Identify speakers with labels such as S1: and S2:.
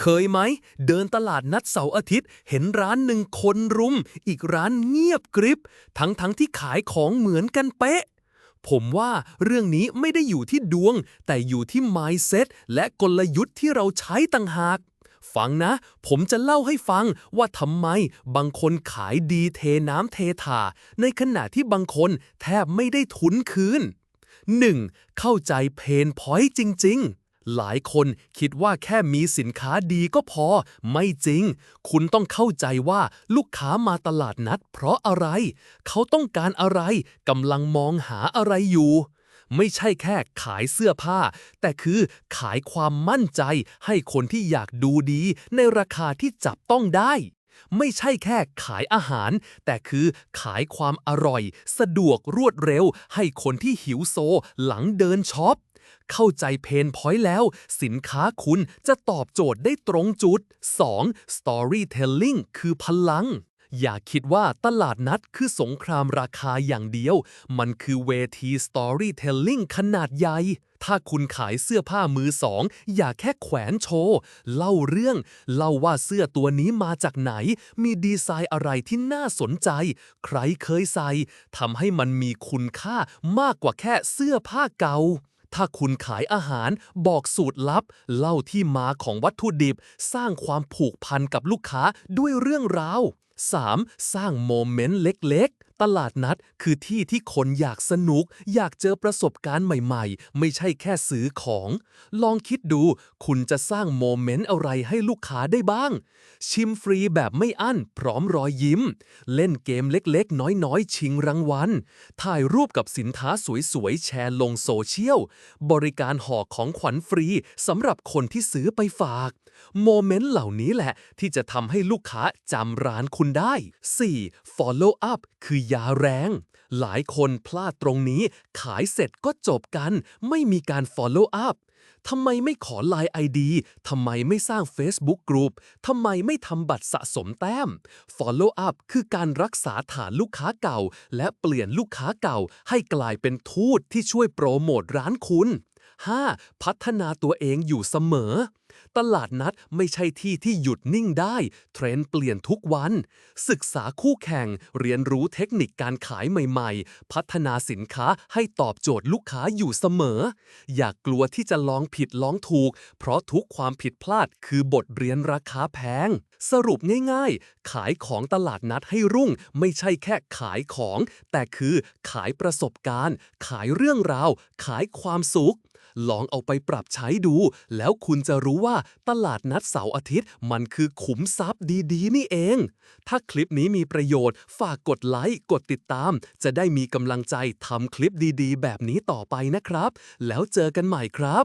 S1: เคยไหม เดินตลาดนัดเสาร์อาทิตย์ เห็นร้านหนึ่งคนรุม อีกร้านเงียบกริบ ทั้งทั้งๆที่ขายของเหมือนกันเป๊ะ ผมว่าเรื่องนี้ไม่ได้อยู่ที่ดวง แต่อยู่ที่ mindset และกลยุทธ์ที่เราใช้ต่างหาก ฟังนะ ผมจะเล่าให้ฟังว่าทำไมบางคนขายดีเทน้ำเทถาในขณะที่บางคนแทบไม่ได้ทุนคืน 1. เข้าใจเพนพอยต์จริง ๆ หลายคนคิดว่าแค่มีสินค้าดีก็พอ ไม่จริง คุณต้องเข้าใจว่าลูกค้ามาตลาดนัด เพราะอะไร เขาต้องการอะไรกำลังมองหาอะไรอยู่ ไม่ใช่แค่ขายเสื้อผ้า แต่คือขายความมั่นใจให้คนที่อยากดูดี ในราคาที่จับต้องได้ ไม่ใช่แค่ขายอาหาร แต่คือขายความอร่อย สะดวกรวดเร็ว ให้คนที่หิวโซหลังเดินช็อป เข้าใจเพนพอยต์แล้ว สินค้าคุณจะตอบโจทย์ได้ตรงจุด 2. Storytelling คือพลัง อย่าคิดว่าตลาดนัดคือสงครามราคาอย่างเดียว มันคือเวที Storytelling ขนาดใหญ่ถ้าคุณขายเสื้อผ้ามือสอง อย่าแค่แขวนโชว์ เล่าเรื่อง เล่าว่าเสื้อตัวนี้มาจากไหน มีดีไซน์อะไรที่น่าสนใจ ใครเคยใส่ทำให้มันมีคุณค่ามากกว่าแค่เสื้อผ้าเก่า ถ้าคุณขายอาหาร บอกสูตรลับ เล่าที่มาของวัตถุดิบ สร้างความผูกพันกับลูกค้าด้วยเรื่องราว 3. สร้างโมเมนต์เล็กๆ ตลาดนัดคือที่ที่คนอยากสนุก อยากเจอประสบการณ์ใหม่ๆ ไม่ใช่แค่ซื้อของ ลองคิดดู คุณจะสร้างโมเมนต์อะไรให้ลูกค้าได้บ้าง ชิมฟรีแบบไม่อั้น พร้อมรอยยิ้ม เล่นเกมเล็กๆ น้อยๆ ชิงรางวัล ถ่ายรูปกับสินค้าสวยๆ แชร์ลงโซเชียล บริการห่อของขวัญฟรีสำหรับคนที่ซื้อไปฝาก โมเมนต์เหล่านี้แหละที่จะทำให้ลูกค้าจำร้านคุณคุณได้ 4. follow up คือยาแรง หลายคนพลาดตรงนี้ ขายเสร็จก็จบกัน ไม่มีการ follow up ทำไมไม่ขอ Line ID ทำไมไม่สร้าง Facebook Group ทำไมไม่ทำบัตรสะสมแต้ม Follow up คือการรักษาฐานลูกค้าเก่า และเปลี่ยนลูกค้าเก่าให้กลายเป็นทูตที่ช่วยโปรโมทร้านคุณ 5. พัฒนาตัวเองอยู่เสมอ ตลาดนัดไม่ใช่ที่ที่หยุดนิ่งได้ เทรนด์เปลี่ยนทุกวัน ศึกษาคู่แข่ง เรียนรู้เทคนิคการขายใหม่ๆ พัฒนาสินค้าให้ตอบโจทย์ลูกค้าอยู่เสมอ อย่ากกลัวที่จะลองผิดลองถูก เพราะทุกความผิดพลาดคือบทเรียนราคาแพง สรุปง่ายๆ ขายของตลาดนัดให้รุ่ง ไม่ใช่แค่ขายของ แต่คือขายประสบการณ์ ขายเรื่องราว ขายความสุข ลองเอาไปปรับใช้ดู แล้วคุณจะรู้ว่าตลาดนัดเสาร์อาทิตย์ มันคือขุมทรัพย์ดีๆ นี่เอง ถ้าคลิปนี้มีประโยชน์ ฝากกดไลค์ กดติดตาม จะได้มีกำลังใจทำคลิปดีๆ แบบนี้ต่อไปนะครับ แล้วเจอกันใหม่ครับ